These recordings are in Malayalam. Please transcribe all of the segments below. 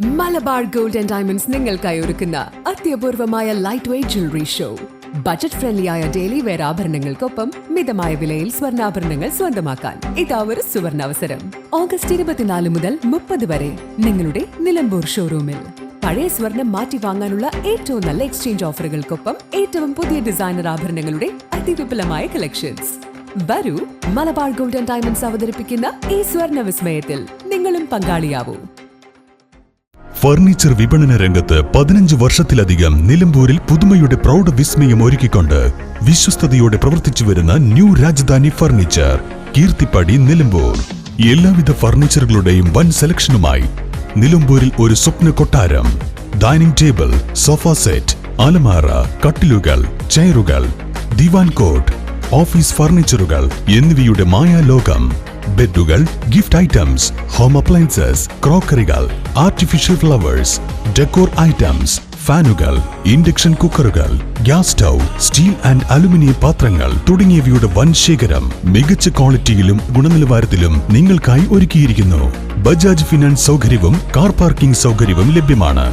മലബാർ ഗോൾഡ് ആൻഡ് ഡയമണ്ട്സ് നിങ്ങൾക്കായി ഒരുക്കുന്ന അത്യപൂർവമായ light weight jewellery show budget ഫ്രണ്ട്ലിയായ daily wear ആഭരണങ്ങൾക്കൊപ്പം മിതമായ വിലയിൽ സ്വർണാഭരണങ്ങൾ സ്വന്തമാക്കാൻ. ഇതാ ഒരു സുവർണാവസരം. ഓഗസ്റ്റ് ഇരുപത്തിനാല് മുതൽ മുപ്പത് വരെ നിങ്ങളുടെ നിലമ്പൂർ ഷോറൂമിൽ പഴയ സ്വർണം മാറ്റി വാങ്ങാനുള്ള ഏറ്റവും നല്ല എക്സ്ചേഞ്ച് ഓഫറുകൾക്കൊപ്പം ഏറ്റവും പുതിയ ഡിസൈനർ ആഭരണങ്ങളുടെ അതിവിപുലമായ കളക്ഷൻസ് വരൂ മലബാർ ഗോൾഡ് ആൻഡ് ഡയമണ്ട്സ് അവതരിപ്പിക്കുന്ന ഈ സ്വർണ വിസ്മയത്തിൽ നിങ്ങളും പങ്കാളിയാവൂ. ഫർണിച്ചർ വിപണന രംഗത്ത് പതിനഞ്ച് വർഷത്തിലധികം നിലമ്പൂരിൽ പുതുമയുടെ പ്രൗഢ വിസ്മയം ഒരുക്കിക്കൊണ്ട് വിശ്വസ്തയോടെ പ്രവർത്തിച്ചു വരുന്ന ന്യൂ രാജധാനി ഫർണിച്ചർ കീർത്തിപ്പടി നിലമ്പൂർ. എല്ലാവിധ ഫർണിച്ചറുകളുടെയും വൻ സെലക്ഷനുമായി നിലമ്പൂരിൽ ഒരു സ്വപ്ന കൊട്ടാരം ഡൈനിങ് ടേബിൾ സോഫ സെറ്റ് അലമാറ കട്ടിലുകൾ ചെയറുകൾ ദിവാൻ കോട്ട് ഓഫീസ് ഫർണിച്ചറുകൾ എന്നിവയുടെ മായാലോകം. ബെഡുകൾ ഗിഫ്റ്റ് ഐറ്റംസ് ഹോം അപ്ലയൻസസ് ക്രോക്കറികൾ ആർട്ടിഫിഷ്യൽ ഫ്ലവേഴ്സ് ഡെക്കോർ ഐറ്റംസ് ഫാനുകൾ induction കുക്കറുകൾ gas stove steel and aluminium പാത്രങ്ങൾ തുടങ്ങിയവയുടെ വൻ ശേഖരം മികച്ച ക്വാളിറ്റിയിലും ഗുണനിലവാരത്തിലും നിങ്ങൾക്കായി ഒരുക്കിയിരിക്കുന്നു. ബജാജ് ഫിനാൻസ് സൗകര്യവും കാർ പാർക്കിംഗ് സൗകര്യവും ലഭ്യമാണ്.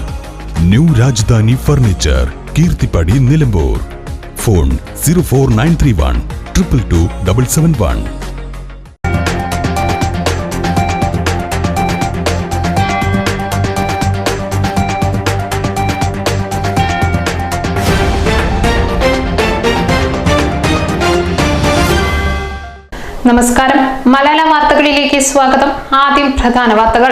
New Rajadhani furniture Keerthippadi Nilambur. Phone zero four nine three one triple two double seven one നമസ്കാരം. മലയാള വാർത്തകളിലേക്ക് സ്വാഗതം. ആദ്യം പ്രധാന വാർത്തകൾ.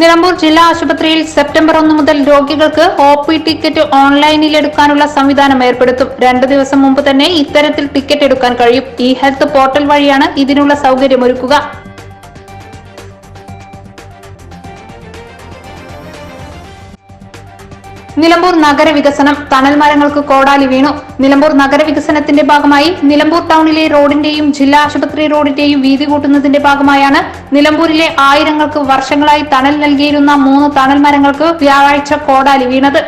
നിലമ്പൂർ ജില്ലാ ആശുപത്രിയിൽ സെപ്റ്റംബർ ഒന്ന് മുതൽ രോഗികൾക്ക് ഒ പി ടിക്കറ്റ് ഓൺലൈനിൽ എടുക്കാനുള്ള സംവിധാനം ഏർപ്പെടുത്തും. രണ്ടു ദിവസം മുമ്പ് തന്നെ ഇത്തരത്തിൽ ടിക്കറ്റ് എടുക്കാൻ കഴിയും. ഇ ഹെൽത്ത് പോർട്ടൽ വഴിയാണ് ഇതിനുള്ള സൗകര്യമൊരുക്കുക. നിലമ്പൂർ നഗരവികസനം. തണൽ മരങ്ങൾക്ക് കോടാലി വീണു. നിലമ്പൂർ നഗരവികസനത്തിന്റെ ഭാഗമായി നിലമ്പൂർ ടൗണിലെ റോഡിന്റെയും ജില്ലാ ആശുപത്രി റോഡിന്റെയും വീതി കൂട്ടുന്നതിന്റെ ഭാഗമായാണ് നിലമ്പൂരിലെ ആയിരങ്ങൾക്ക് വർഷങ്ങളായി തണൽ നൽകിയിരുന്ന മൂന്ന് തണൽ മരങ്ങൾക്ക് വ്യാഴാഴ്ച കോടാലി വീണത്.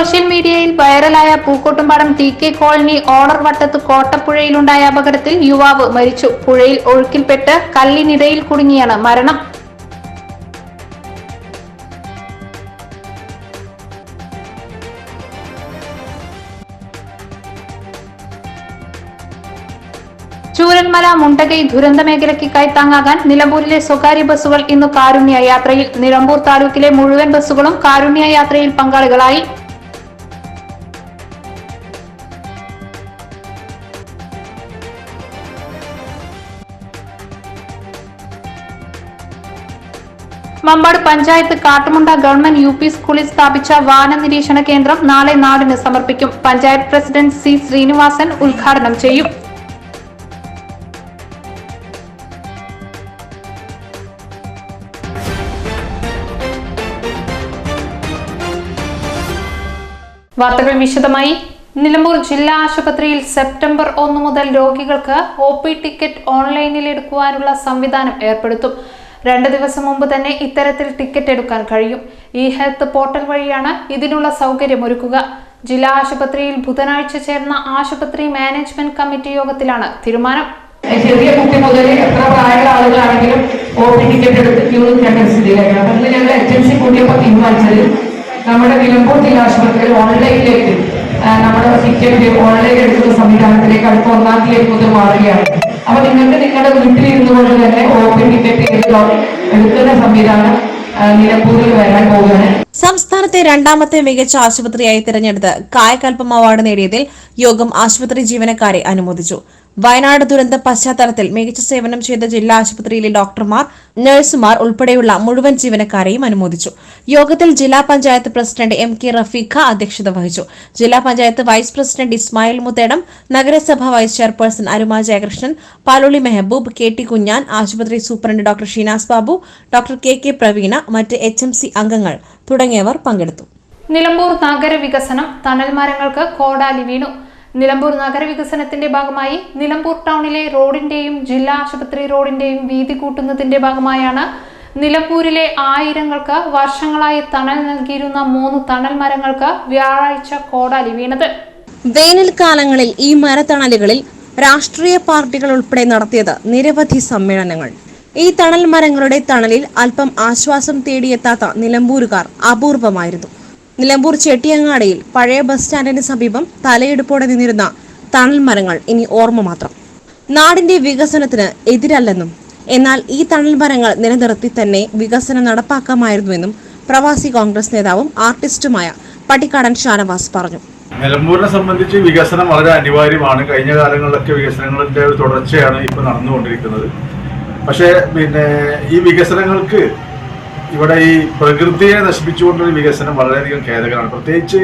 സോഷ്യൽ മീഡിയയിൽ വൈറലായ പൂക്കോട്ടുംപാടം ടി കെ കോളനി ഓണർ വട്ടത്ത് കോട്ടപ്പുഴയിലുണ്ടായ അപകടത്തിൽ യുവാവ് മരിച്ചു. പുഴയിൽ ഒഴുക്കിൽപ്പെട്ട് കല്ലിനിടയിൽ കുടുങ്ങിയാണ് മരണം. ചൂരന്മല മുണ്ടകൈ ദുരന്ത മേഖലയ്ക്ക് കൈത്താങ്ങാകാൻ നിലമ്പൂരിലെ സ്വകാര്യ ബസ്സുകൾ ഇന്ന് കാരുണ്യ യാത്രയിൽ. നിലമ്പൂർ താലൂക്കിലെ മുഴുവൻ ബസ്സുകളും കാരുണ്യ യാത്രയിൽ പങ്കാളികളായി. Mampad panchayat Kattumunda government U P സ്കൂളിൽ സ്ഥാപിച്ച വാന നിരീക്ഷണ കേന്ദ്രം നാളെ നാടിന് സമർപ്പിക്കും. പഞ്ചായത്ത് പ്രസിഡന്റ് സി ശ്രീനിവാസൻ ഉദ്ഘാടനം ചെയ്യും. വാർത്തകൾ വിശദമായി. നിലമ്പൂർ ജില്ലാ ആശുപത്രിയിൽ സെപ്റ്റംബർ ഒന്ന് മുതൽ രോഗികൾക്ക് ഒ പി ടിക്കറ്റ് ഓൺലൈനിൽ എടുക്കുവാനുള്ള സംവിധാനം ഏർപ്പെടുത്തും. രണ്ട് ദിവസം മുമ്പ് തന്നെ ഇത്തരത്തിൽ ടിക്കറ്റ് എടുക്കാൻ കഴിയും. ഇ ഹെൽത്ത് പോർട്ടൽ വഴിയാണ് ഇതിനുള്ള സൗകര്യം ഒരുക്കുക. ജില്ലാ ആശുപത്രിയിൽ ബുധനാഴ്ച ചേർന്ന ആശുപത്രി മാനേജ്മെന്റ് കമ്മിറ്റി യോഗത്തിലാണ് തീരുമാനം. ചെറിയ കുട്ടി മുതൽ എത്ര പ്രായമുള്ള ആളുകളാണെങ്കിലും ഒ ടിക്കറ്റ് എടുത്ത് ക്യൂ നിൽക്കേണ്ട ഒരു അതിൽ ഞങ്ങൾ ഏജൻസി കൂട്ടിയപ്പോൾ തീരുമാനിച്ചത് നമ്മുടെ നിലമ്പൂർ ജില്ലാ ആശുപത്രിയിൽ ഓൺലൈനിലേക്ക് നമ്മുടെ ടിക്കറ്റ് ഓൺലൈൻ എടുക്കുന്ന സംവിധാനത്തിലേക്ക് അടുത്ത ഒന്നാം തീയതി മുതൽ മാറുകയാണ്. അപ്പൊ നിങ്ങൾക്ക് നിങ്ങളുടെ വീട്ടിലിരുന്നു കൊണ്ട് തന്നെ ഓപ്പൺ ടിക്കറ്റ് എടുക്കുന്ന സംവിധാനം നിലമ്പൂരിൽ വരാൻ പോവുകയാണ് സംസ്ഥാനത്തെ രണ്ടാമത്തെ മികച്ച ആശുപത്രിയായി തിരഞ്ഞെടുത്ത് കായകൽപ്പം അവാർഡ് നേടിയതിൽ യോഗം ആശുപത്രി ജീവനക്കാരെ അനുമോദിച്ചു. വയനാട് ദുരന്ത പശ്ചാത്തലത്തിൽ മികച്ച സേവനം ചെയ്ത ജില്ലാ ആശുപത്രിയിലെ ഡോക്ടർമാർ നഴ്സുമാർ ഉൾപ്പെടെയുള്ള മുഴുവൻ ജീവനക്കാരെയും അനുമോദിച്ചു. യോഗത്തിൽ ജില്ലാ panchayat president M K Rafeeqa അധ്യക്ഷത വഹിച്ചു. ജില്ലാ പഞ്ചായത്ത് വൈസ് പ്രസിഡന്റ് ഇസ്മായിൽ മുത്തേടം നഗരസഭ vice chairperson Aruma Jayakrishnan Paloli Mehaboob K T Kunhan ആശുപത്രി superintendent doctor Sheenas Babu doctor K K Praveena മറ്റ് എച്ച് എം സി അംഗങ്ങൾ തുടങ്ങിയവർ പങ്കെടുത്തു. നിലമ്പൂർ നഗരവികസനം തണൽ മരങ്ങൾക്ക് കോടാലി വീണു. നിലമ്പൂർ നഗരവികസനത്തിന്റെ ഭാഗമായി നിലമ്പൂർ ടൗണിലെ റോഡിന്റെയും ജില്ലാ ആശുപത്രി റോഡിന്റെയും വീതി കൂട്ടുന്നതിന്റെ ഭാഗമായാണ് നിലമ്പൂരിലെ ആയിരങ്ങൾക്ക് വർഷങ്ങളായി തണൽ നൽകിയിരുന്ന മൂന്ന് തണൽ മരങ്ങൾക്ക് വ്യാഴാഴ്ച കോടാലി വീണത്. വേനൽക്കാലങ്ങളിൽ ഈ മരത്തണലുകളിൽ രാഷ്ട്രീയ പാർട്ടികൾ ഉൾപ്പെടെ നടത്തിയത് നിരവധി സമ്മേളനങ്ങൾ. ഈ തണൽ മരങ്ങളുടെ തണലിൽ അല്പം ആശ്വാസം തേടിയെത്താത്ത നിലമ്പൂരുകാർ അപൂർവമായിരുന്നു. നിലമ്പൂർ ചെട്ടിയങ്ങാടിയിൽ പഴയ ബസ് സ്റ്റാൻഡിന് സമീപം തലയെടുപ്പോടെ നിന്നിരുന്ന തണൽ മരങ്ങൾ ഇനി ഓർമ്മ മാത്രം. നാടിന്റെ വികസനത്തിന് എതിരല്ലെന്നും എന്നാൽ ഈ തണൽ മരങ്ങൾ നിലനിർത്തി തന്നെ വികസനം നടപ്പാക്കാമായിരുന്നുവെന്നും പ്രവാസി കോൺഗ്രസ് നേതാവും ആർട്ടിസ്റ്റുമായ പട്ടിക്കാടൻ ഷാനവാസ് പറഞ്ഞു. നിലമ്പൂരിനെ സംബന്ധിച്ച് വികസനം വളരെ അനിവാര്യമാണ്. കഴിഞ്ഞ കാലങ്ങളിലൊക്കെ വികസനങ്ങളുടെ ഒരു തുടർച്ചയാണ് ഇപ്പോൾ നടന്നുകൊണ്ടിരിക്കുന്നത്. പക്ഷേ പിന്നെ ഈ വികസനങ്ങൾക്ക് ഇവിടെ ഈ പ്രകൃതിയെ നശിപ്പിച്ചുകൊണ്ടൊരു വികസനം വളരെയധികം ഖേദകരമാണ്. പ്രത്യേകിച്ച്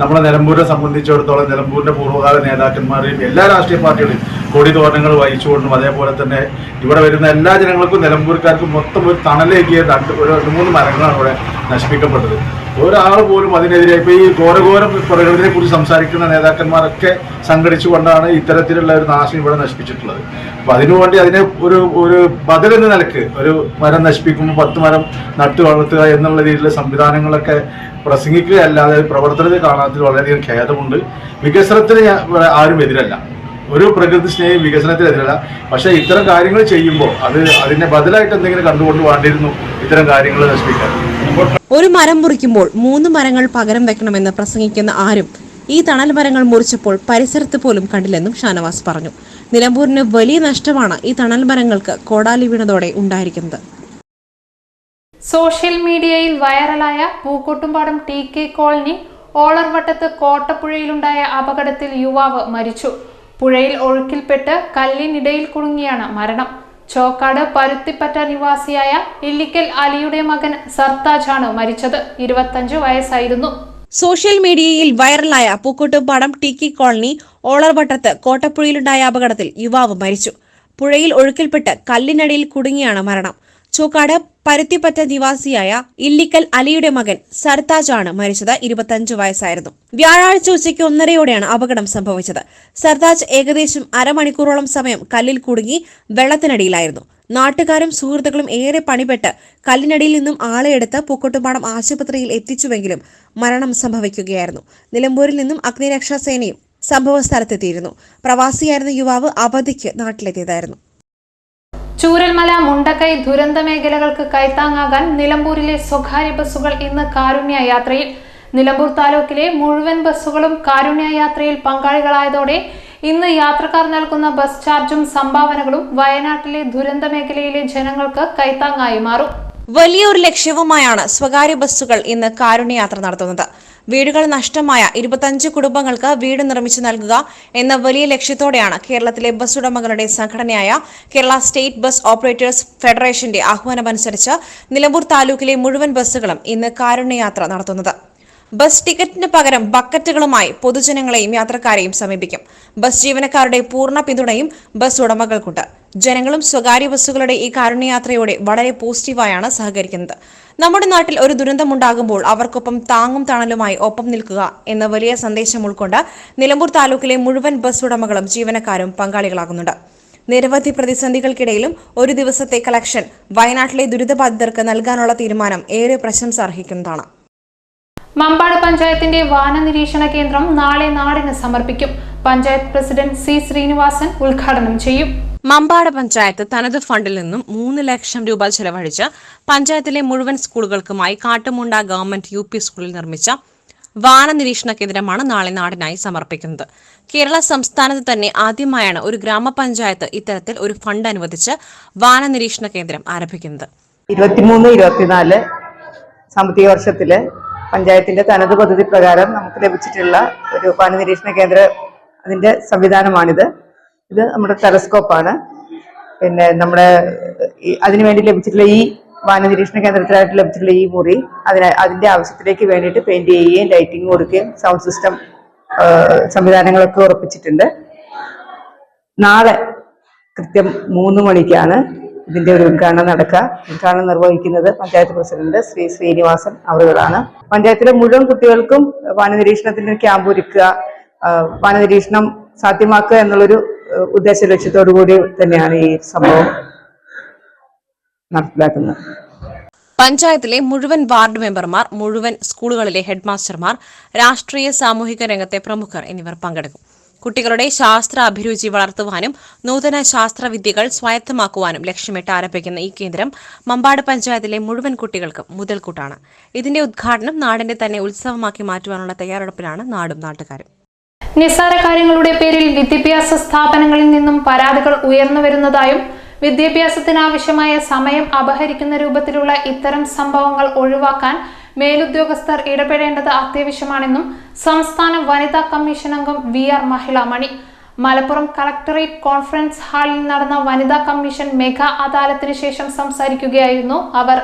നമ്മുടെ നിലമ്പൂരിനെ സംബന്ധിച്ചിടത്തോളം നിലമ്പൂരിന്റെ പൂർവകാല നേതാക്കന്മാരെയും എല്ലാ രാഷ്ട്രീയ പാർട്ടികളെയും കൊടി തോരണങ്ങൾ വഹിച്ചുകൊണ്ടും അതേപോലെ തന്നെ ഇവിടെ വരുന്ന എല്ലാ ജനങ്ങൾക്കും നിലമ്പൂർക്കാർക്കും മൊത്തം ഒരു തണലേക്കിയ രണ്ട് ഒരു രണ്ട് മൂന്ന് മരങ്ങളാണ് ഇവിടെ നശിപ്പിക്കപ്പെട്ടത്. ഒരാൾ പോലും അതിനെതിരെ ഇപ്പൊ ഈ ഘോരഘോരം പ്രകൃതിയെ കുറിച്ച് സംസാരിക്കുന്ന നേതാക്കന്മാരൊക്കെ സംഘടിച്ചുകൊണ്ടാണ് ഇത്തരത്തിലുള്ള ഒരു നാശം ഇവിടെ നശിപ്പിച്ചിട്ടുള്ളത്. അപ്പൊ അതിനുവേണ്ടി അതിനെ ഒരു ഒരു ബദൽ എന്ന നിലയ്ക്ക് ഒരു മരം നശിപ്പിക്കുമ്പോൾ പത്ത് മരം നട്ടു വളർത്തുക എന്നുള്ള രീതിയിലുള്ള സംവിധാനങ്ങളൊക്കെ പ്രസംഗിക്കുകയല്ലാതെ പ്രവർത്തനത്തിൽ കാണാത്തതിൽ വളരെയധികം ഖേദമുണ്ട്. വികസനത്തിന് ആരും എതിരല്ല. ഒരു പ്രകൃതി സ്നേഹം വികസനത്തിനെതിരല്ല. പക്ഷേ ഇത്തരം കാര്യങ്ങൾ ചെയ്യുമ്പോൾ അത് അതിനെ ബദലായിട്ട് എന്തെങ്കിലും കണ്ടുകൊണ്ട് വേണ്ടിയിരുന്നു ഇത്തരം കാര്യങ്ങൾ നശിപ്പിക്കാൻ. ഒരു മരം മുറിക്കുമ്പോൾ മൂന്ന് മരങ്ങൾ പകരം വെക്കണമെന്ന് പ്രസംഗിക്കുന്ന ആരും ഈ തണൽ മരങ്ങൾ മുറിച്ചപ്പോൾ പരിസരത്ത് പോലും കണ്ടില്ലെന്നും ഷാനവാസ് പറഞ്ഞു. നിലമ്പൂരിന് വലിയ നഷ്ടമാണ് ഈ തണൽ മരങ്ങൾക്ക് കോടാലി വീണതോടെ ഉണ്ടായിരിക്കുന്നത്. സോഷ്യൽ മീഡിയയിൽ വൈറലായ പൂക്കോട്ടുംപാടം ടി കെ കോളനി ഓളർവട്ടത്ത് കോട്ടപ്പുഴയിലുണ്ടായ അപകടത്തിൽ യുവാവ് മരിച്ചു. പുഴയിൽ ഒഴുക്കിൽപ്പെട്ട് കല്ലിനിടയിൽ കുടുങ്ങിയാണ് മരണം. ചോക്കാട് പരുത്തിപ്പറ്റ നിവാസിയായ ഇല്ലിക്കൽ അലിയുടെ മകൻ സർത്താജാണ് മരിച്ചത്. ഇരുപത്തഞ്ച് വയസ്സായിരുന്നു. സോഷ്യൽ മീഡിയയിൽ വൈറലായ പൂക്കോട്ടുംപാടം ടി കെ കോളനി ഓളർവട്ടത്ത് കോട്ടപ്പുഴയിലുണ്ടായ അപകടത്തിൽ യുവാവ് മരിച്ചു. പുഴയിൽ ഒഴുക്കിൽപ്പെട്ട് കല്ലിനടിയിൽ കുടുങ്ങിയാണ് മരണം. ചോക്കാട് പരുത്തിപ്പറ്റ നിവാസിയായ ഇല്ലിക്കൽ അലിയുടെ മകൻ സർതാജാണ് മരിച്ചത്. ഇരുപത്തഞ്ച് വയസ്സായിരുന്നു. വ്യാഴാഴ്ച ഉച്ചയ്ക്ക് ഒന്നരയോടെയാണ് അപകടം സംഭവിച്ചത്. സർതാജ് ഏകദേശം അരമണിക്കൂറോളം സമയം കല്ലിൽ കുടുങ്ങി വെള്ളത്തിനടിയിലായിരുന്നു. നാട്ടുകാരും സുഹൃത്തുക്കളും ഏറെ പണിപ്പെട്ട് കല്ലിനടിയിൽ നിന്നും ആളെ എടുത്ത് പൂക്കോട്ടുപാടം ആശുപത്രിയിൽ എത്തിച്ചുവെങ്കിലും മരണം സംഭവിക്കുകയായിരുന്നു. നിലമ്പൂരിൽ നിന്നും അഗ്നിരക്ഷാസേനയും സംഭവ സ്ഥലത്തെത്തിയിരുന്നു പ്രവാസിയായിരുന്ന യുവാവ് അവധിക്ക് നാട്ടിലെത്തിയതായിരുന്നു. ചൂരൽമല മുണ്ടക്കൈ ദുരന്ത മേഖലകൾക്ക് കൈത്താങ്ങാകാൻ നിലമ്പൂരിലെ സ്വകാര്യ ബസ്സുകൾ ഇന്ന് കാരുണ്യ യാത്രയിൽ. നിലമ്പൂർ താലൂക്കിലെ മുഴുവൻ ബസ്സുകളും കാരുണ്യ യാത്രയിൽ പങ്കാളികളായതോടെ ഇന്ന് യാത്രക്കാർ നൽകുന്ന ബസ് ചാർജും സംഭാവനകളും വയനാട്ടിലെ ദുരന്ത മേഖലയിലെ ജനങ്ങൾക്ക് കൈത്താങ്ങായി മാറും. വലിയൊരു ലക്ഷ്യവുമായാണ് സ്വകാര്യ ബസ്സുകൾ ഇന്ന് കാരുണ്യയാത്ര നടത്തുന്നത്. വീടുകൾ നഷ്ടമായ ഇരുപത്തഞ്ച് കുടുംബങ്ങൾക്ക് വീട് നിർമ്മിച്ചു നൽകുക എന്ന വലിയ ലക്ഷ്യത്തോടെയാണ് കേരളത്തിലെ ബസ് ഉടമകളുടെ സംഘടനയായ കേരള സ്റ്റേറ്റ് ബസ് ഓപ്പറേറ്റേഴ്സ് ഫെഡറേഷന്റെ ആഹ്വാനമനുസരിച്ച് നിലമ്പൂർ താലൂക്കിലെ മുഴുവൻ ബസ്സുകളും ഇന്ന് കാരുണ്യയാത്ര നടത്തുന്നത്. ബസ് ടിക്കറ്റിന് പകരം ബക്കറ്റുകളുമായി പൊതുജനങ്ങളെയും യാത്രക്കാരെയും സമീപിക്കും. ബസ് ജീവനക്കാരുടെ പൂർണ പിന്തുണയും ബസ് ഉടമകൾക്കുണ്ട്. ജനങ്ങളും സ്വകാര്യ ബസ്സുകളുടെ ഈ കാരുണ്യയാത്രയോടെ വളരെ പോസിറ്റീവായാണ് സഹകരിക്കുന്നത്. നമ്മുടെ നാട്ടിൽ ഒരു ദുരന്തമുണ്ടാകുമ്പോൾ അവർക്കൊപ്പം താങ്ങും തണലുമായി ഒപ്പം നിൽക്കുക എന്ന വലിയ സന്ദേശം ഉൾക്കൊണ്ട് നിലമ്പൂർ താലൂക്കിലെ മുഴുവൻ ബസ് ഉടമകളും ജീവനക്കാരും പങ്കാളികളാകുന്നുണ്ട്. നിരവധി പ്രതിസന്ധികൾക്കിടയിലും ഒരു ദിവസത്തെ കളക്ഷൻ വയനാട്ടിലെ ദുരിതബാധിതർക്ക് നൽകാനുള്ള തീരുമാനം ഏറെ പ്രശംസ അർഹിക്കുന്നതാണ്. മമ്പാട് പഞ്ചായത്തിന്റെ വാന നിരീക്ഷണ കേന്ദ്രം നാളെ നാടിന് സമർപ്പിക്കും. പഞ്ചായത്ത് പ്രസിഡന്റ് സി ശ്രീനിവാസൻ ഉദ്ഘാടനം ചെയ്യും. മമ്പാട് പഞ്ചായത്ത് തനത് ഫണ്ടിൽ നിന്നും മൂന്ന് ലക്ഷം രൂപ ചെലവഴിച്ച് പഞ്ചായത്തിലെ മുഴുവൻ സ്കൂളുകൾക്കുമായി കാട്ടുമുണ്ട ഗവൺമെന്റ് യു സ്കൂളിൽ നിർമ്മിച്ച വാന നിരീക്ഷണ കേന്ദ്രമാണ് നാളെ നാടിനായി സമർപ്പിക്കുന്നത്. കേരള സംസ്ഥാനത്ത് തന്നെ ആദ്യമായാണ് ഒരു ഗ്രാമപഞ്ചായത്ത് ഇത്തരത്തിൽ ഒരു ഫണ്ട് അനുവദിച്ച് വാന നിരീക്ഷണ കേന്ദ്രം ആരംഭിക്കുന്നത്. ഇരുപത്തിമൂന്ന് ഇരുപത്തിനാല് സാമ്പത്തിക വർഷത്തിലെ പഞ്ചായത്തിന്റെ തനത് പദ്ധതി പ്രകാരം നമുക്ക് ലഭിച്ചിട്ടുള്ള ഒരു വാന നിരീക്ഷണ കേന്ദ്ര അതിന്റെ സംവിധാനമാണിത്. ഇത് നമ്മുടെ ടെലസ്കോപ്പാണ് പിന്നെ നമ്മുടെ അതിനു വേണ്ടി ലഭിച്ചിട്ടുള്ള ഈ വാനനിരീക്ഷണ കേന്ദ്രത്തിലായിട്ട് ലഭിച്ചിട്ടുള്ള ഈ മുറി അതിന് അതിന്റെ ആവശ്യത്തിലേക്ക് വേണ്ടിയിട്ട് പെയിന്റ് ചെയ്യുകയും ലൈറ്റിംഗ് കൊടുക്കുകയും സൗണ്ട് സിസ്റ്റം സംവിധാനങ്ങളൊക്കെ ഉറപ്പിച്ചിട്ടുണ്ട്. നാളെ കൃത്യം മൂന്ന് മണിക്കാണ് ഇതിന്റെ ഒരു ഉദ്ഘാടനം നടക്കുക. ഉദ്ഘാടനം നിർവഹിക്കുന്നത് പഞ്ചായത്ത് പ്രസിഡന്റ് ശ്രീ ശ്രീനിവാസൻ അവറുകളാണ് പഞ്ചായത്തിലെ മുഴുവൻ കുട്ടികൾക്കും വാനനിരീക്ഷണത്തിന്റെ ക്യാമ്പ് ഒരുക്കുക വാനനിരീക്ഷണം സാധ്യമാക്കുക എന്നുള്ളൊരു ഉദ്ദേശ ലക്ഷ്യത്തോടു കൂടി തന്നെയാണ് ഈ സംഭവം നടപ്പിലാക്കുന്നത്. പഞ്ചായത്തിലെ മുഴുവൻ വാർഡ് മെമ്പർമാർ മുഴുവൻ സ്കൂളുകളിലെ ഹെഡ്മാസ്റ്റർമാർ രാഷ്ട്രീയ സാമൂഹിക രംഗത്തെ പ്രമുഖർ എന്നിവർ പങ്കെടുക്കും. കുട്ടികളുടെ ശാസ്ത്ര അഭിരുചി വളർത്തുവാനും നൂതന ശാസ്ത്രവിദ്യകൾ സ്വായത്തമാക്കുവാനും ലക്ഷ്യമിട്ട് ആരംഭിക്കുന്ന ഈ കേന്ദ്രം മമ്പാട് പഞ്ചായത്തിലെ മുഴുവൻ കുട്ടികൾക്കും മുതൽക്കൂട്ടാണ്. ഇതിന്റെ ഉദ്ഘാടനം നാടിന്റെ തന്നെ ഉത്സവമാക്കി മാറ്റുവാനുള്ള തയ്യാറെടുപ്പിലാണ് നാടും നാട്ടുകാരും. നിസ്സാര കാര്യങ്ങളുടെ പേരിൽ വിദ്യാഭ്യാസ സ്ഥാപനങ്ങളിൽ നിന്നും പരാതികൾ ഉയർന്നു വരുന്നതായും വിദ്യാഭ്യാസത്തിനാവശ്യമായ സമയം അപഹരിക്കുന്ന രൂപത്തിലുള്ള ഇത്തരം സംഭവങ്ങൾ ഒഴിവാക്കാൻ മേലുദ്യോഗസ്ഥർ ഇടപെടേണ്ടത് അത്യാവശ്യമാണെന്നും സംസ്ഥാന വനിതാ കമ്മീഷൻ അംഗം V R Mahilamani. Malappuram collectorate conference ഹാളിൽ നടന്ന വനിതാ കമ്മീഷൻ മെഗാ അദാലത്തിന് ശേഷം സംസാരിക്കുകയായിരുന്നു അവർ.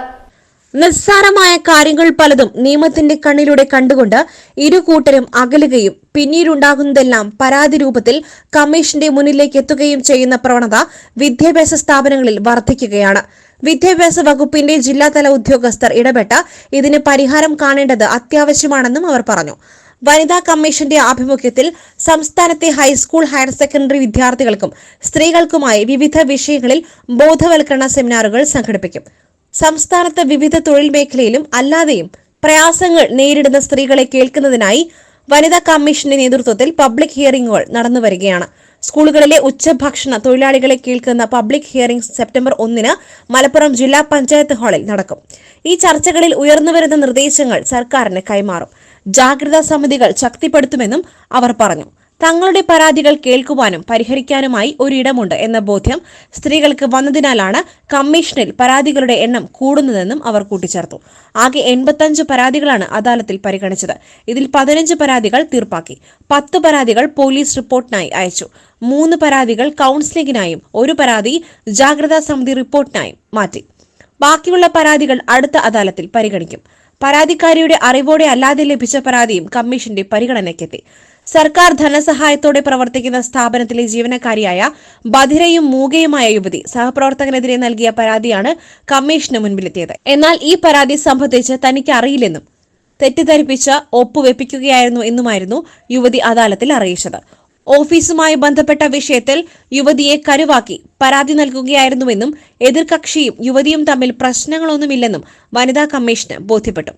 നിസ്സാരമായ കാര്യങ്ങൾ പലതും നിയമത്തിന്റെ കണ്ണിലൂടെ കണ്ടുകൊണ്ട് ഇരു കൂട്ടരും അകലുകയും പിന്നീടുണ്ടാകുന്നതെല്ലാം പരാതി രൂപത്തിൽ കമ്മീഷന്റെ മുന്നിലേക്ക് എത്തുകയും ചെയ്യുന്ന പ്രവണത വിദ്യാഭ്യാസ സ്ഥാപനങ്ങളിൽ വർദ്ധിക്കുകയാണ്. വിദ്യാഭ്യാസ വകുപ്പിന്റെ ജില്ലാതല ഉദ്യോഗസ്ഥർ ഇടപെട്ട് ഇതിന് പരിഹാരം കാണേണ്ടത് അത്യാവശ്യമാണെന്നും അവർ പറഞ്ഞു. വനിതാ കമ്മീഷന്റെ ആഭിമുഖ്യത്തിൽ സംസ്ഥാനത്തെ ഹൈസ്കൂൾ ഹയർ സെക്കൻഡറി വിദ്യാർത്ഥികൾക്കും സ്ത്രീകൾക്കുമായി വിവിധ വിഷയങ്ങളിൽ ബോധവൽക്കരണ സെമിനാറുകൾ സംഘടിപ്പിക്കും. സംസ്ഥാനത്ത് വിവിധ തൊഴിൽ മേഖലയിലും അല്ലാതെയും പ്രയാസങ്ങൾ നേരിടുന്ന സ്ത്രീകളെ കേൾക്കുന്നതിനായി വനിതാ കമ്മീഷന്റെ നേതൃത്വത്തിൽ പബ്ലിക് ഹിയറിംഗുകൾ നടന്നു വരികയാണ്. സ്കൂളുകളിലെ ഉച്ചഭക്ഷണ തൊഴിലാളികളെ കേൾക്കുന്ന പബ്ലിക് ഹിയറിംഗ് സെപ്റ്റംബർ ഒന്നിന് മലപ്പുറം ജില്ലാ പഞ്ചായത്ത് ഹാളിൽ നടക്കും. ഈ ചർച്ചകളിൽ ഉയർന്നുവരുന്ന നിർദ്ദേശങ്ങൾ സർക്കാരിന് കൈമാറും. ജാഗ്രതാ സമിതികൾ ശക്തിപ്പെടുത്തുമെന്നും അവർ പറഞ്ഞു. തങ്ങളുടെ പരാതികൾ കേൾക്കുവാനും പരിഹരിക്കാനുമായി ഒരിടമുണ്ട് എന്ന ബോധ്യം സ്ത്രീകൾക്ക് വന്നതിനാലാണ് കമ്മീഷനിൽ പരാതികളുടെ എണ്ണം കൂടുന്നതെന്നും അവർ കൂട്ടിച്ചേർത്തു. ആകെ എൺപത്തഞ്ച് പരാതികളാണ് അദാലത്തിൽ പരിഗണിച്ചത്. ഇതിൽ പതിനഞ്ച് പരാതികൾ തീർപ്പാക്കി. പത്ത് പരാതികൾ പോലീസ് റിപ്പോർട്ടിനായി അയച്ചു. മൂന്ന് പരാതികൾ കൌൺസിലിംഗിനായും ഒരു പരാതി ജാഗ്രതാ സമിതി റിപ്പോർട്ടിനായും മാറ്റി. ബാക്കിയുള്ള പരാതികൾ അടുത്ത അദാലത്തിൽ പരിഗണിക്കും. പരാതിക്കാരിയുടെ അറിവോടെ അല്ലാതെ ലഭിച്ച പരാതിയും കമ്മീഷന്റെ പരിഗണനയ്ക്കെത്തി. സർക്കാർ ധനസഹായത്തോടെ പ്രവർത്തിക്കുന്ന സ്ഥാപനത്തിലെ ജീവനക്കാരിയായ ബധിരയും മൂകയുമായ യുവതി സഹപ്രവർത്തകനെതിരെ നൽകിയ പരാതിയാണ് കമ്മീഷന് മുൻപിലെത്തിയത്. എന്നാൽ ഈ പരാതി സംബന്ധിച്ച് തനിക്ക് അറിയില്ലെന്നും തെറ്റിദ്ധരിപ്പിച്ച് ഒപ്പുവെപ്പിക്കുകയായിരുന്നു എന്നുമായിരുന്നു യുവതി അദാലത്തിൽ അറിയിച്ചത്. ഓഫീസുമായി ബന്ധപ്പെട്ട വിഷയത്തിൽ യുവതിയെ കരുവാക്കി പരാതി നൽകുകയായിരുന്നുവെന്നും എതിർകക്ഷിയും യുവതിയും തമ്മിൽ പ്രശ്നങ്ങളൊന്നുമില്ലെന്നും വനിതാ കമ്മീഷന് ബോധ്യപ്പെട്ടു.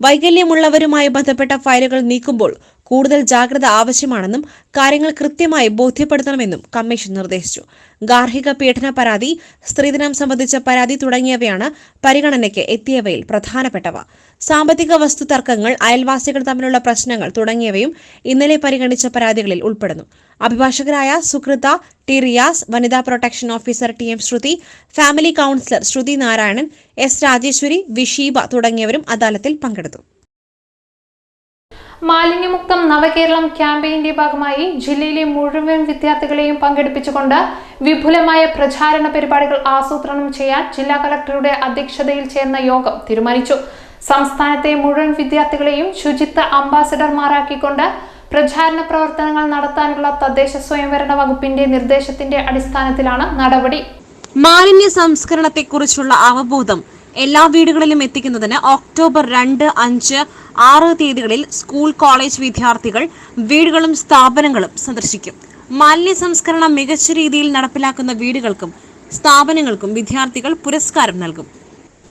വൈകല്യമുള്ളവരുമായി ബന്ധപ്പെട്ട ഫയലുകൾ നീക്കുമ്പോൾ കൂടുതൽ ജാഗ്രത ആവശ്യമാണെന്നും കാര്യങ്ങൾ കൃത്യമായി ബോധ്യപ്പെടുത്തണമെന്നും കമ്മീഷൻ നിർദ്ദേശിച്ചു. ഗാർഹിക പീഡന പരാതി സ്ത്രീധനം സംബന്ധിച്ച പരാതി തുടങ്ങിയവയാണ് പരിഗണനയ്ക്ക് എത്തിയവയിൽ പ്രധാനപ്പെട്ടവ. സാമ്പത്തിക വസ്തു തർക്കങ്ങൾ അയൽവാസികൾ തമ്മിലുള്ള പ്രശ്നങ്ങൾ തുടങ്ങിയവയും ഇന്നലെ പരിഗണിച്ച പരാതികളിൽ ഉൾപ്പെടുന്നു. അഭിഭാഷകരായ സുഹൃത ടി റിയാസ് വനിതാ protection officer T M Sruthi family counsellor Sruthi Narayanan S Rajeswari Visheeba തുടങ്ങിയവരും അദാലത്തിൽ പങ്കെടുത്തു. മാലിന്യമുക്തം നവകേരളം ക്യാമ്പയിന്റെ ഭാഗമായി ജില്ലയിലെ മുഴുവൻ വിദ്യാർത്ഥികളെയും പങ്കെടുപ്പിച്ചുകൊണ്ട് വിപുലമായ പ്രചാരണ പരിപാടികൾ ആസൂത്രണം ചെയ്യാൻ ജില്ലാ കളക്ടറുടെ അധ്യക്ഷതയിൽ ചേർന്ന യോഗം തീരുമാനിച്ചു. സംസ്ഥാനത്തെ മുഴുവൻ വിദ്യാർത്ഥികളെയും ശുചിത്വ അംബാസഡർമാരാക്കിക്കൊണ്ട് പ്രചാരണ പ്രവർത്തനങ്ങൾ നടത്താനുള്ള തദ്ദേശ സ്വയംഭരണ വകുപ്പിന്റെ നിർദ്ദേശത്തിന്റെ അടിസ്ഥാനത്തിലാണ് നടപടി. മാലിന്യ സംസ്കരണത്തെക്കുറിച്ചുള്ള അവബോധം എല്ലാ വീടുകളിലും എത്തിക്കുന്നതിന് ഒക്ടോബർ രണ്ട് അഞ്ച് ആറ് തീയതികളിൽ സ്കൂൾ കോളേജ് വിദ്യാർത്ഥികൾ വീടുകളും സ്ഥാപനങ്ങളും സന്ദർശിക്കും. മാലിന്യ സംസ്കരണം മികച്ച രീതിയിൽ നടപ്പിലാക്കുന്ന വീടുകൾക്കും സ്ഥാപനങ്ങൾക്കും വിദ്യാർത്ഥികൾ പുരസ്കാരം നൽകും.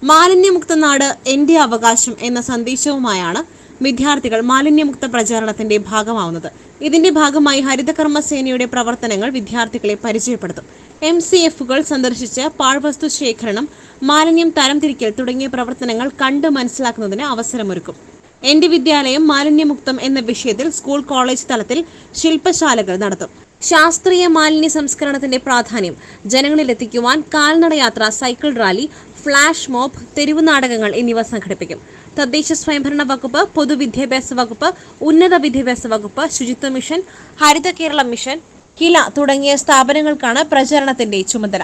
മാലിന്യമുക്ത നാട് എന്റെ അവകാശം എന്ന സന്ദേശവുമായാണ് വിദ്യാർത്ഥികൾ മാലിന്യമുക്ത പ്രചാരണത്തിന്റെ ഭാഗമാവുന്നത്. ഇതിന്റെ ഭാഗമായി ഹരിതകർമ്മ സേനയുടെ പ്രവർത്തനങ്ങൾ വിദ്യാർത്ഥികളെ പരിചയപ്പെടുത്തും. എം സി എഫുകൾ സന്ദർശിച്ച് പാഴ്വസ്തു ശേഖരണം മാലിന്യം തരംതിരിക്കൽ തുടങ്ങിയ പ്രവർത്തനങ്ങൾ കണ്ട് മനസ്സിലാക്കുന്നതിന് അവസരമൊരുക്കും. എന്റെ വിദ്യാലയം മാലിന്യമുക്തം എന്ന വിഷയത്തിൽ സ്കൂൾ കോളേജ് തലത്തിൽ ശില്പശാലകൾ നടത്തും. ശാസ്ത്രീയ മാലിന്യ സംസ്കരണത്തിന്റെ പ്രാധാന്യം ജനങ്ങളിലെത്തിക്കുവാൻ കാൽനടയാത്ര സൈക്കിൾ റാലി ഫ്ലാഷ് മോബ് തെരുവ് നാടകങ്ങൾ എന്നിവ സംഘടിപ്പിക്കും. തദ്ദേശ സ്വയംഭരണ വകുപ്പ് പൊതുവിദ്യാഭ്യാസ വകുപ്പ് ഉന്നത വിദ്യാഭ്യാസ വകുപ്പ് ശുചിത്വ മിഷൻ ഹരിത കേരള മിഷൻ കില തുടങ്ങിയ സ്ഥാപനങ്ങൾക്കാണ് പ്രചാരണത്തിന്റെ ചുമതല.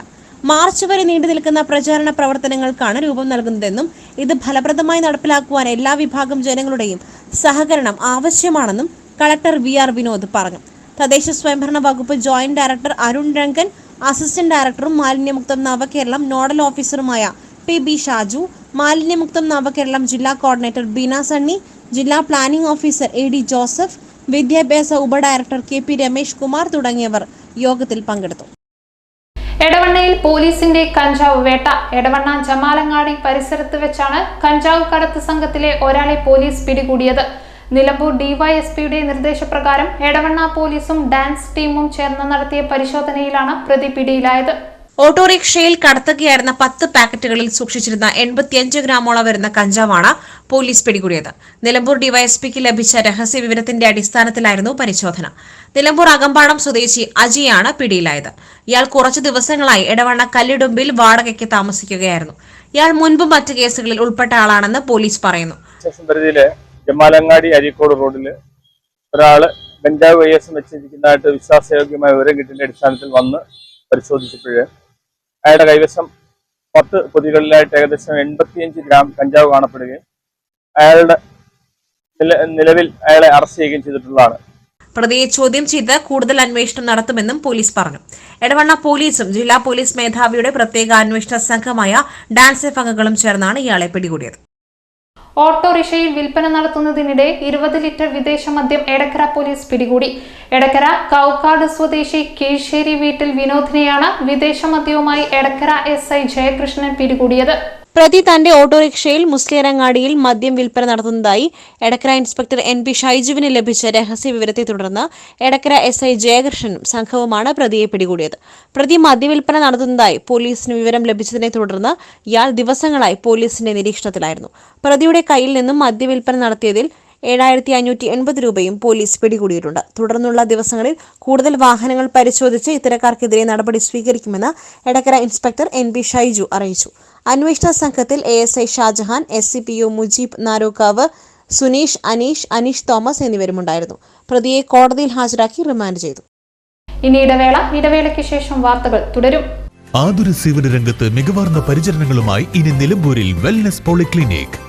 മാർച്ച് വരെ നീണ്ടു നിൽക്കുന്ന പ്രചാരണ പ്രവർത്തനങ്ങൾക്കാണ് രൂപം നൽകുന്നതെന്നും ഇത് ഫലപ്രദമായി നടപ്പിലാക്കുവാൻ എല്ലാ വിഭാഗം ജനങ്ങളുടെയും സഹകരണം ആവശ്യമാണെന്നും കളക്ടർ വി ആർ വിനോദ് പറഞ്ഞു. തദ്ദേശ സ്വയംഭരണ വകുപ്പ് joint director Arun Rangan assistant ഡയറക്ടറും മാലിന്യമുക്തം നവകേരളം നോഡൽ ഓഫീസറുമായ പി ബി ഷാജു മാലിന്യമുക്തം നവകേരളം ജില്ലാ കോർഡിനേറ്റർ ബീന സണ്ണി ജില്ലാ planning officer A D Joseph വിദ്യാഭ്യാസ ഉപഡയറക്ടർ കെ പി രമേശ് കുമാർ തുടങ്ങിയവർ യോഗത്തിൽ പങ്കെടുത്തു. എടവണ്ണയിൽ പോലീസിന്റെ കഞ്ചാവ് വേട്ട. എടവണ്ണ ജമാലങ്ങാടി പരിസരത്ത് വെച്ചാണ് കഞ്ചാവ് കടത്ത് സംഘത്തിലെ ഒരാളെ പോലീസ് പിടികൂടിയത്. നിലമ്പൂർ ഡിവൈഎസ്പിയുടെ നിർദ്ദേശപ്രകാരം എടവണ്ണ പോലീസും ഡാൻസ് ടീമും ചേർന്ന് നടത്തിയ പരിശോധനയിലാണ് പ്രതി പിടിയിലായത്. ഓട്ടോറിക്ഷയിൽ കടത്തുകയായിരുന്ന പത്ത് പാക്കറ്റുകളിൽ സൂക്ഷിച്ചിരുന്ന എൺപത്തിയഞ്ച് ഗ്രാമോളം വരുന്ന കഞ്ചാവാണ് പോലീസ് പിടികൂടിയത്. നിലമ്പൂർ ഡിവൈഎസ്പിക്ക് ലഭിച്ച രഹസ്യ വിവരത്തിന്റെ അടിസ്ഥാനത്തിലായിരുന്നു പരിശോധന. നിലമ്പൂർ അകമ്പാടം സ്വദേശി അജിയാണ് പിടിയിലായത്. ഇയാൾ കുറച്ചു ദിവസങ്ങളായി ഇടവണ്ണ കല്ലിടുമ്പിൽ വാടകയ്ക്ക് താമസിക്കുകയായിരുന്നു. ഇയാൾ മുൻപ് മറ്റ് കേസുകളിൽ ഉൾപ്പെട്ട ആളാണെന്ന് പോലീസ് പറയുന്നു. ജമാലങ്ങാടി അരീക്കോട് റോഡിൽ ഒരാൾ വെച്ചിരിക്കുന്നതായിട്ട് വിശ്വാസയോഗ്യമായ വിവരം കിട്ടിയ അടിസ്ഥാനത്തിൽ വന്ന് പരിശോധിച്ചപ്പോഴ് അയാളുടെ കൈവശം പത്ത് പൊതികളിലായിട്ട് ഏകദേശം എൺപത്തിയഞ്ച് ഗ്രാം കഞ്ചാവ് കാണപ്പെടുകയും അയാളുടെ നിലവിൽ അയാളെ അറസ്റ്റ് ചെയ്യുകയും ചെയ്തിട്ടുള്ളതാണ്. പ്രതിയെ ചോദ്യം ചെയ്ത് കൂടുതൽ അന്വേഷണം നടത്തുമെന്നും പോലീസ് പറഞ്ഞു. എടവണ്ണ പോലീസും ജില്ലാ പോലീസ് മേധാവിയുടെ പ്രത്യേക അന്വേഷണ സംഘമായ ഡാൻസ് എഫ് അംഗങ്ങളും ചേർന്നാണ് ഇയാളെ പിടികൂടിയത്. ഓട്ടോറിക്ഷയിൽ വിൽപ്പന നടത്തുന്നതിനിടെ ഇരുപത് ലിറ്റർ വിദേശ മദ്യം എടക്കര പോലീസ് പിടികൂടി. എടക്കര കൗക്കാട് സ്വദേശി കീഴ്ശേരി വീട്ടിൽ വിനോദിനെയാണ് വിദേശ മദ്യവുമായി എടക്കര എസ് ഐ ജയകൃഷ്ണൻ പിടികൂടിയത്. പ്രതി തന്റെ ഓട്ടോറിക്ഷയിൽ മുസ്ലിയരങ്ങാടിയിൽ മദ്യം വിൽപ്പന നടത്തുന്നതായി എടക്കര ഇൻസ്പെക്ടർ എൻ പി ഷൈജുവിന് ലഭിച്ച രഹസ്യ വിവരത്തെ തുടർന്ന് എടക്കര എസ് ഐ ജയകൃഷ്ണനും സംഘവുമാണ് പ്രതിയെ പിടികൂടിയത്. പ്രതി മദ്യവിൽപ്പന നടത്തുന്നതായി പോലീസിന് വിവരം ലഭിച്ചതിനെ തുടർന്ന് ഇയാൾ ദിവസങ്ങളായി പോലീസിന്റെ നിരീക്ഷണത്തിലായിരുന്നു. പ്രതിയുടെ കയ്യിൽ നിന്നും മദ്യവിൽപ്പന നടത്തിയതിൽ ഏഴായിരത്തി അഞ്ഞൂറ്റി എൺപത് രൂപയും പോലീസ് പിടികൂടിയിട്ടുണ്ട്. തുടർന്നുള്ള ദിവസങ്ങളിൽ കൂടുതൽ വാഹനങ്ങൾ പരിശോധിച്ച് ഇത്തരക്കാർക്കെതിരെ നടപടി സ്വീകരിക്കുമെന്ന് Edakkara inspector N B Shaiju അറിയിച്ചു. അന്വേഷണ സംഘത്തിൽ A S I Shajahan S C P U Mujeeb Narokkavu Suneesh Aneesh Aneesh Thomas എന്നിവരുമുണ്ടായിരുന്നു. പ്രതിയെ കോടതിയിൽ ഹാജരാക്കി റിമാൻഡ് ചെയ്തു. ഇനി ഇടവേള. ഇടവേളയ്ക്ക് ശേഷം വാർത്തകൾ തുടരും. ആതുര സേവന രംഗത്ത് മികവാർന്ന പരിചരണങ്ങളുമായി ഇനി നിലമ്പൂരിൽ wellness polyclinic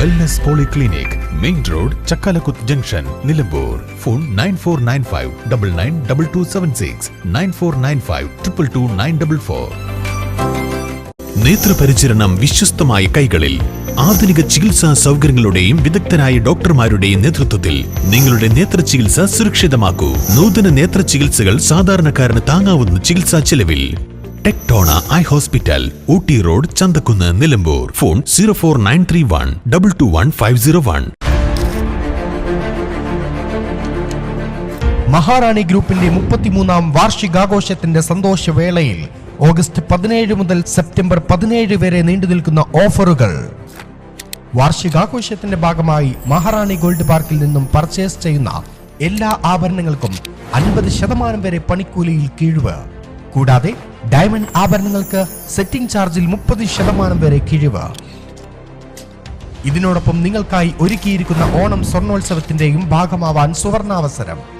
Wellness polyclinic main road Chakkalakuthu junction Nilambur phone nine four nine five double nine double two seven six nine four nine five triple two nine double four നേത്രപരിചരണം വിശ്വസ്തമായ കൈകളിൽ ആധുനിക ചികിത്സാ സൗകര്യങ്ങളുടെയും വിദഗ്ധരായ ഡോക്ടർമാരുടെയും നേതൃത്വത്തിൽ നിങ്ങളുടെ നേത്ര ചികിത്സ സുരക്ഷിതമാക്കൂ. നൂതന നേത്ര ചികിത്സകൾ സാധാരണക്കാരന് താങ്ങാവുന്ന ചികിത്സാ ചെലവിൽ. Tectona eye hospital Ooty road Chanthakkunnu Nilambur. Phone zero four nine three one double two one five zero one. Maharani ഗ്രൂപ്പിന്റെ മുപ്പത്തിമൂന്നാം വാർഷികാഘോഷത്തിന്റെ സന്തോഷവേളയിൽ ഓഗസ്റ്റ് പതിനേഴ് മുതൽ സെപ്റ്റംബർ പതിനേഴ് വരെ നീണ്ടു നിൽക്കുന്ന ഓഫറുകൾ. വാർഷികാഘോഷത്തിന്റെ ഭാഗമായി മഹാറാണി ഗോൾഡ് പാർക്കിൽ നിന്നും പർച്ചേസ് ചെയ്യുന്ന എല്ലാ ആഭരണങ്ങൾക്കും അൻപത് ശതമാനം വരെ പണിക്കൂലിയിൽ കിഴിവ്. കൂടാതെ ഡയമണ്ട് ആഭരണങ്ങൾക്ക് സെറ്റിംഗ് ചാർജിൽ മുപ്പത് ശതമാനം വരെ കിഴിവ്. ഇതിനോടൊപ്പം നിങ്ങൾക്കായി ഒരുക്കിയിരിക്കുന്ന ഓണം സ്വർണോത്സവത്തിന്റെയും ഭാഗമാവാൻ സുവർണാവസരം.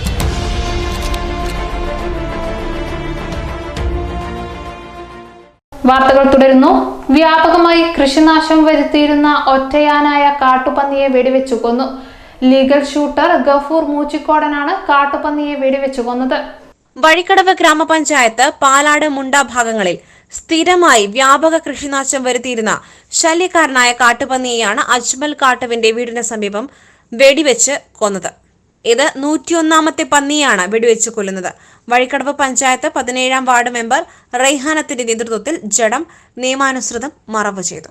വാർത്തകൾ തുടരുന്നു. വ്യാപകമായി കൃഷിനാശം വരുത്തിയിരുന്ന ഒറ്റയാനായ കാട്ടുപന്നിയെ വെടിവെച്ചു കൊന്നു. ലീഗൽ ഷൂട്ടർ ഗഫൂർ മൂച്ചിക്കോടനാണ് കാട്ടുപന്നിയെ വെടിവെച്ചു കൊന്നത്. വഴിക്കടവ് ഗ്രാമപഞ്ചായത്ത് പാലാട് മുണ്ട ഭാഗങ്ങളിൽ സ്ഥിരമായി വ്യാപക കൃഷിനാശം വരുത്തിയിരുന്ന ശല്യക്കാരനായ കാട്ടുപന്നിയെയാണ് അജ്മൽ കാട്ടുവിന്റെ വീടിന് സമീപം വെടിവെച്ച് കൊന്നത്. ഇത് നൂറ്റിയൊന്നാമത്തെ പന്നിയാണ് വെടിവെച്ച് കൊല്ലുന്നത്. വഴിക്കടവ് പഞ്ചായത്ത് പതിനേഴാം വാർഡ് മെമ്പർ റൈഹാനത്തിന്റെ നേതൃത്വത്തിൽ ജഡം നിയമാനുസൃതം മറവ് ചെയ്തു.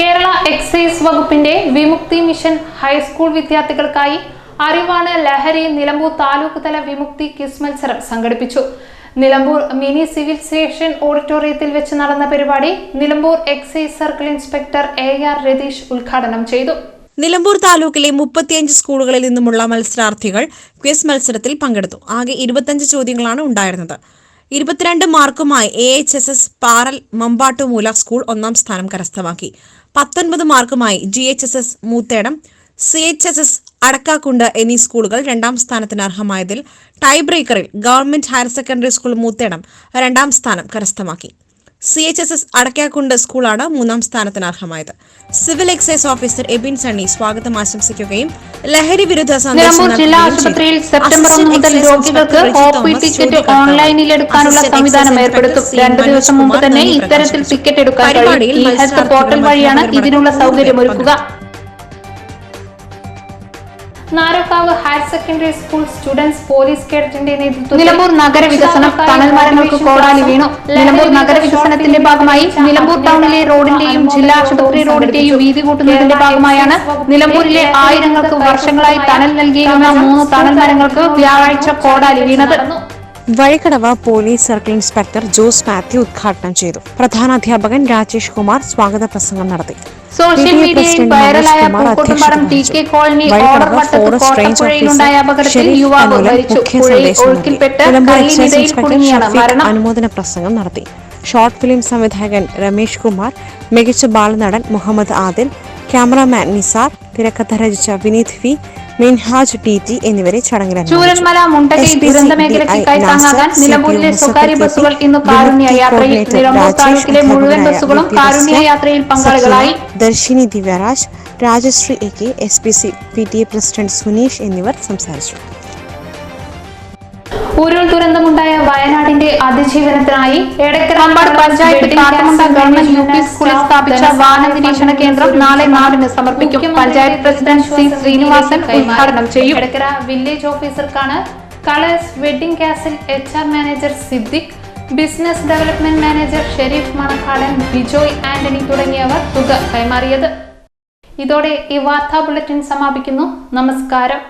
കേരള എക്സൈസ് വകുപ്പിന്റെ വിമുക്തി മിഷൻ ഹൈസ്കൂൾ വിദ്യാർത്ഥികൾക്കായി അറിവാണ് ലഹരി നിലമ്പൂർ താലൂക്ക് തല വിമുക്തി കിസ് മത്സരം സംഘടിപ്പിച്ചു. നിലമ്പൂർ മിനി സിവിൽ സ്റ്റേഷൻ ഓഡിറ്റോറിയത്തിൽ വെച്ച് നടന്ന പരിപാടി Nilambur excise circle inspector A R Ratheesh ഉദ്ഘാടനം ചെയ്തു. നിലമ്പൂർ താലൂക്കിലെ മുപ്പത്തിയഞ്ച് സ്കൂളുകളിൽ നിന്നുമുള്ള മത്സരാർത്ഥികൾ ക്വിസ് മത്സരത്തിൽ പങ്കെടുത്തു. ആകെ ഇരുപത്തഞ്ച് ചോദ്യങ്ങളാണ് ഉണ്ടായിരുന്നത്. ഇരുപത്തിരണ്ട് മാർക്കുമായി A H S S Paral Mampattumoola school ഒന്നാം സ്ഥാനം കരസ്ഥമാക്കി. പത്തൊൻപത് മാർക്കുമായി G H S S Moothedam C H S S Adakkakundu എന്നീ സ്കൂളുകൾ രണ്ടാം സ്ഥാനത്തിന് അർഹമായതിൽ tie breaker government higher secondary school Moothedam രണ്ടാം സ്ഥാനം കരസ്ഥമാക്കി. C H S S Adakkakundu സ്കൂളാണ് മൂന്നാം സ്ഥാനത്തിന് അർഹമായത്. Civil excise officer Abin Sunny സ്വാഗതം ആശംസിക്കുകയും ലഹരി വിരുദ്ധ ജില്ലാ ആശുപത്രിയിൽ സെപ്റ്റംബർ മുതൽ രോഗികൾക്ക് ഇൻസ്പെക്ടർ ഒ പി ടിക്കറ്റ് ഓൺലൈനിൽ എടുക്കാനുള്ള സംവിധാനം എക്സൈസ് ഏർപ്പെടുത്തും. ഇൻസ്പെക്ടർ രണ്ട് സി. ദിവസം മുമ്പ് തന്നെ ഇത്തരത്തിൽ ടിക്കറ്റ് എടുക്കാൻ പരിപാടിയിൽ ഹെൽത്ത് പോർട്ടൽ വഴിയാണ് ഇതിനുള്ള സൗകര്യം ഒരുക്കുക Narokkavu higher secondary school students police കേഡറ്റിന്റെ നേതൃത്വത്തിൽ നിലമ്പൂർ നഗരവികസനം തണൽ മരങ്ങൾക്ക് കോടാലി വീണു. നിലമ്പൂർ നഗരവികസനത്തിന്റെ ഭാഗമായി നിലമ്പൂർ ടൗണിലെ റോഡിന്റെയും ജില്ലാ ആശുപത്രി റോഡിന്റെയും വീതി കൂട്ടുന്നതിന്റെ ഭാഗമായാണ് നിലമ്പൂരിലെ ആയിരങ്ങൾക്ക് വർഷങ്ങളായി തണൽ നൽകിയിരുന്ന മൂന്ന് തണൽ മരങ്ങൾക്ക് വ്യാഴാഴ്ച കോടാലി വീണത്. Vazhikkadavu police circle inspector Jose Mathew ഉദ്ഘാടനം ചെയ്തു. പ്രധാനാധ്യാപകൻ രാജേഷ് കുമാർ സ്വാഗത പ്രസംഗം നടത്തി. സോഷ്യൽ മീഡിയയിൽ വൈറലായ പൂക്കുട്ടുംപാടം ടി കെ കോളനി ഓർഡർ വട്ടത്ത് കോട്ടപ്പുഴയിലുണ്ടായ അപകടത്തിൽ യുവാവ് മരിച്ചു. പുഴയിൽ ഒഴുക്കിൽപ്പെട്ട് കല്ലിനിടയിൽ കുടുങ്ങിയാണ് മരണം. അനുമോദന പ്രസംഗം നടത്തി. ഷോർട്ട് ഫിലിം സംവിധായകൻ രമേഷ് കുമാർ മികച്ച ബാലനടൻ മുഹമ്മദ് ആദിൽ ക്യാമറാമാൻ നിസാർ തിരക്കഥ രചിച്ച Vineeth V Minhaj T T എന്നിവരെ ചടങ്ങിൽ. ചൂരന്മല മുണ്ടകൈ ദുരന്ത നിലമ്പൂരിലെ സ്വകാര്യ സെക്രട്ടറി ബസ്സുകൾ ഇന്ന് കാരുണ്യ യാത്രയിൽ കോർഡിനേറ്റർ നിലമ്പൂർ താലൂക്കിലെ മുഴുവൻ ബസ്സുകളും കാരുണ്യ യാത്രയിൽ പങ്കാളികളായി Darshini Divyaraj Rajasree A K S P C P T A president Suneesh എന്നിവർ സംസാരിച്ചു ഉരുൾ ദുരന്തമുണ്ടായ വയനാടിന്റെ അതിജീവനത്തിനായി Edakkarampad panchayat Kattumunda government U P സ്കൂളിൽ സ്ഥാപിച്ച വാഹന നിരീക്ഷണ കേന്ദ്രം നാളെ നാടിന് സമർപ്പിക്കും. പഞ്ചായത്ത് പ്രസിഡന്റ് സി ശ്രീനിവാസൻ ഉദ്ഘാടനം ചെയ്യും. Edakkara village ഓഫീസർക്കാണ് Colours Wedding Castle H R manager Siddique business development manager Shereef Manakkadan Bijoy Antony തുടങ്ങിയവർ തുക കൈമാറിയത്. ഇതോടെ ഈ വാർത്താ ബുള്ളറ്റിൻ സമാപിക്കുന്നു. നമസ്കാരം.